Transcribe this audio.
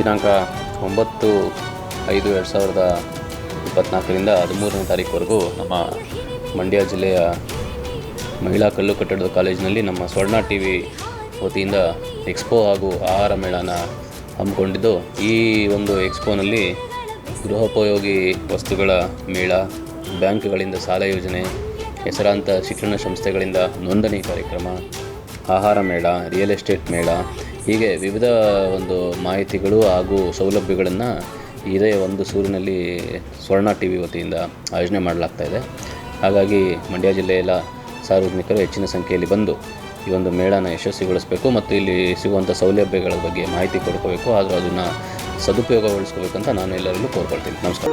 ದಿನಾಂಕ ಒಂಬತ್ತು ಐದು ಎರಡು ಸಾವಿರದ ಇಪ್ಪತ್ತ್ನಾಲ್ಕರಿಂದ ಹದಿಮೂರನೇ ತಾರೀಕುವರೆಗೂ ನಮ್ಮ ಮಂಡ್ಯ ಜಿಲ್ಲೆಯ ಮಹಿಳಾ ಕಲ್ಲು ಕಟ್ಟಡದ ಕಾಲೇಜಿನಲ್ಲಿ ನಮ್ಮ ಸ್ವರ್ಣ ಟಿ ವಿ ವತಿಯಿಂದ ಎಕ್ಸ್ಪೋ ಹಾಗೂ ಆಹಾರ ಮೇಳನ ಹಮ್ಮಿಕೊಂಡಿದ್ದು, ಈ ಒಂದು ಎಕ್ಸ್ಪೋನಲ್ಲಿ ಗೃಹೋಪಯೋಗಿ ವಸ್ತುಗಳ ಮೇಳ, ಬ್ಯಾಂಕ್ಗಳಿಂದ ಸಾಲ ಯೋಜನೆ, ಹೆಸರಾಂತ ಶಿಕ್ಷಣ ಸಂಸ್ಥೆಗಳಿಂದ ನೋಂದಣಿ ಕಾರ್ಯಕ್ರಮ, ಆಹಾರ ಮೇಳ, ರಿಯಲ್ ಎಸ್ಟೇಟ್ ಮೇಳ ಹೀಗೆ ವಿವಿಧ ಒಂದು ಮಾಹಿತಿಗಳು ಹಾಗೂ ಸೌಲಭ್ಯಗಳನ್ನು ಇದೇ ಒಂದು ಸೂರಿನಲ್ಲಿ ಸ್ವರ್ಣ ಟಿ ವಿ ವತಿಯಿಂದ ಆಯೋಜನೆ ಮಾಡಲಾಗ್ತಾ ಇದೆ. ಹಾಗಾಗಿ ಮಂಡ್ಯ ಜಿಲ್ಲೆಯೆಲ್ಲ ಸಾರ್ವಜನಿಕರು ಹೆಚ್ಚಿನ ಸಂಖ್ಯೆಯಲ್ಲಿ ಬಂದು ಈ ಒಂದು ಮೇಳನ ಯಶಸ್ವಿಗೊಳಿಸಬೇಕು ಮತ್ತು ಇಲ್ಲಿ ಸಿಗುವಂಥ ಸೌಲಭ್ಯಗಳ ಬಗ್ಗೆ ಮಾಹಿತಿ ಕೊಡ್ಕೋಬೇಕು ಆದರೂ ಅದನ್ನು ಸದುಪಯೋಗಗೊಳಿಸ್ಕೋಬೇಕಂತ ನಾನು ಎಲ್ಲರಲ್ಲೂ ಕೋರ್ಕೊಳ್ತೀನಿ. ನಮಸ್ಕಾರ.